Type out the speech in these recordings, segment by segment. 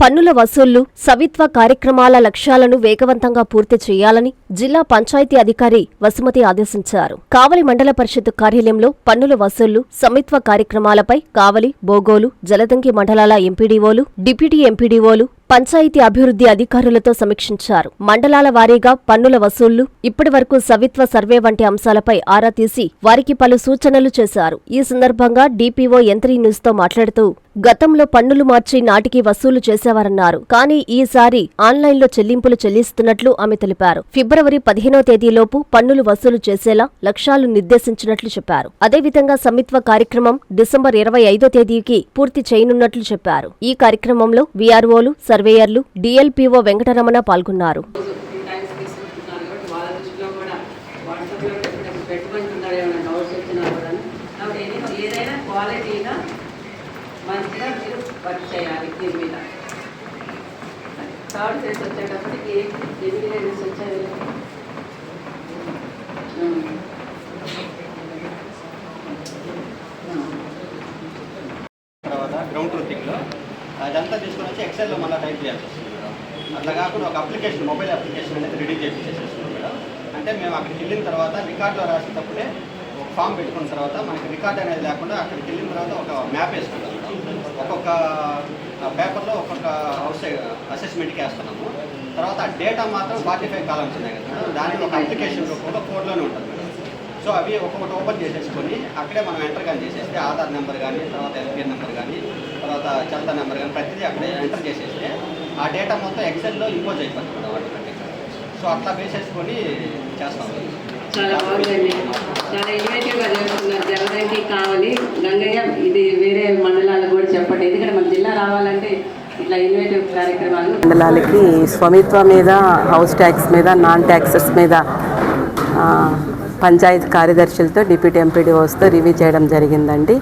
పన్నుల వసూళ్ళు సవిత్వ కార్యక్రమాల లక్ష్యాలను వేగవంతంగా పూర్తి చేయాలని జిల్లా పంచాయతీ అధికారి వసుమతి ఆదేశించారు. కావలి మండల పరిషత్ కార్యాలయంలో పన్నుల వసూళ్ళు సమిత్వ కార్యక్రమాలపై కావలి బోగోలు జలదంకి మండలాల ఎంపీడీఓలు డిప్యూటీ ఎంపీడీఓలు పంచాయతీ అభివృద్ధి అధికారులతో సమీక్షించారు. మండలాల వారీగా పన్నుల వసూళ్ళు ఇప్పటి వరకు సవిత్వ సర్వే వంటి అంశాలపై ఆరా తీసి వారికి పలు సూచనలు చేశారు. ఈ సందర్భంగా డీపీఓ యంత్రి న్యూస్తో మాట్లాడుతూ గతంలో పన్నులు మార్చి నాటికి వసూలు చేసేవారన్నారు. కానీ ఈసారి ఆన్లైన్లో చెల్లింపులు చెల్లిస్తున్నట్లు ఆమె తెలిపారు. ఫిబ్రవరి పదిహేనో తేదీలోపు పన్నులు వసూలు చేసేలా లక్ష్యాలు నిర్దేశించినట్లు చెప్పారు. అదేవిధంగా సమిత్వ కార్యక్రమం డిసెంబర్ ఇరవై ఐదో తేదీకి పూర్తి చేయనున్నట్లు చెప్పారు. ఈ కార్యక్రమంలో వీఆర్ఓలు సర్వేయర్లు డిఎల్పిఓ వెంకటరమణ పాల్గొన్నారు. క్వాలిటీగా మంచిగా మీరు వర్క్ చేయాలి దీని మీద థర్డ్ ఫేజ్ వచ్చేటప్పటికి ఎన్ని లేడీస్ వచ్చాయి అదంతా తీసుకొని వచ్చి ఎక్సెల్లో మళ్ళీ టైప్ చేయాల్సి వస్తుంది మేడం. అట్లా కాకుండా ఒక అప్లికేషన్ మొబైల్ అప్లికేషన్ అనేది రెడీ చేసేసేస్తున్నాం మేడం. అంటే మేము అక్కడికి వెళ్ళిన తర్వాత రికార్డులో రాసేటప్పుడే ఒక ఫామ్ పెట్టుకున్న తర్వాత మనకి రికార్డ్ అనేది లేకుండా అక్కడికి వెళ్ళిన తర్వాత ఒక మ్యాప్ వేసుకుంటాం ఒక్కొక్క పేపర్లో ఒక్కొక్క హౌస్ అసెస్మెంట్కి వేస్తున్నాము. తర్వాత ఆ డేటా మాత్రం ఫార్టీ ఫైవ్ కాలమ్స్ ఉన్నాయి కదా మేడం. దానికి ఒక అప్లికేషన్ రూపంలో కోడ్లోనే ఉంటుంది మేడం. సో అవి ఒక్కొక్కటి ఓపెన్ చేసేసుకొని అక్కడే మనం ఎంటర్ కానీ చేసేస్తే ఆధార్ నెంబర్ కానీ తర్వాత ఎల్పిఎన్ నెంబర్ కానీ చల్తా నెంబర్ కానీ ప్రతిదీ అక్కడే ఎంటర్ చేసేస్తే ఆ డేటా మొత్తం ఎక్సెల్లో ఇంపోజ్ అయిపోతుంది ఆటోమేటిక్గా సో అట్లా వేసేసుకొని చేస్తాం. చాలా బాగుందండి. చాలా ఇన్వేటివ్గా చేస్తున్నారు కావాలి. గంగయ్య ఇది వేరే మండలాలకు కూడా చెప్పండి. ఎందుకంటే మన జిల్లా రావాలంటే ఇట్లా ఇన్వేటివ్ కార్యక్రమాలు. మండలాలకి స్వమిత్వ మీద హౌస్ ట్యాక్స్ మీద నాన్ ట్యాక్సెస్ మీద ఆ, పంచాయతీ కార్యదర్శులతో డిప్యూటీ ఎంపీడీఓస్తో రివ్యూ చేయడం జరిగిందండి.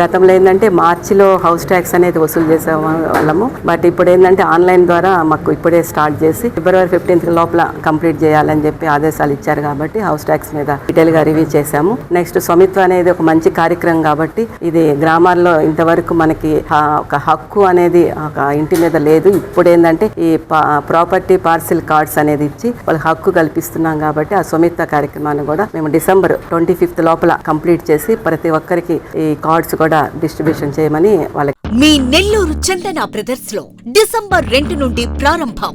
గతంలో ఏంటంటే మార్చిలో హౌస్ ట్యాక్స్ అనేది వసూలు చేసే వాళ్ళము. బట్ ఇప్పుడు ఏంటంటే ఆన్లైన్ ద్వారా మాకు ఇప్పుడే స్టార్ట్ చేసి ఫిబ్రవరి ఫిఫ్టీన్త్ లోపల కంప్లీట్ చేయాలని చెప్పి ఆదేశాలు ఇచ్చారు కాబట్టి హౌస్ ట్యాక్స్ మీద డీటెయిల్గా రివ్యూ చేశాము. నెక్స్ట్ స్వమిత్వ అనేది ఒక మంచి కార్యక్రమం కాబట్టి ఇది గ్రామాల్లో ఇంతవరకు మనకి ఒక హక్కు అనేది ఒక ఇంటి మీద లేదు. ఇప్పుడు ఏంటంటే ఈ ప్రాపర్టీ పార్సిల్ కార్డ్స్ అనేది ఇచ్చి వాళ్ళకి హక్కు కల్పిస్తున్నాం కాబట్టి ఆ స్వమిత్వ కార్యక్రమాన్ని కూడా మేము డిసెంబర్ ట్వంటీ ఫిఫ్త్ లోపల కంప్లీట్ చేసి ప్రతి ఒక్కరికి ఈ కార్డ్స్ కూడా డిస్ట్రిబ్యూషన్ చేయమని వాళ్ళకి మీ నెల్లూరు చందన బ్రదర్స్లో డిసెంబర్ రెండు నుండి ప్రారంభం.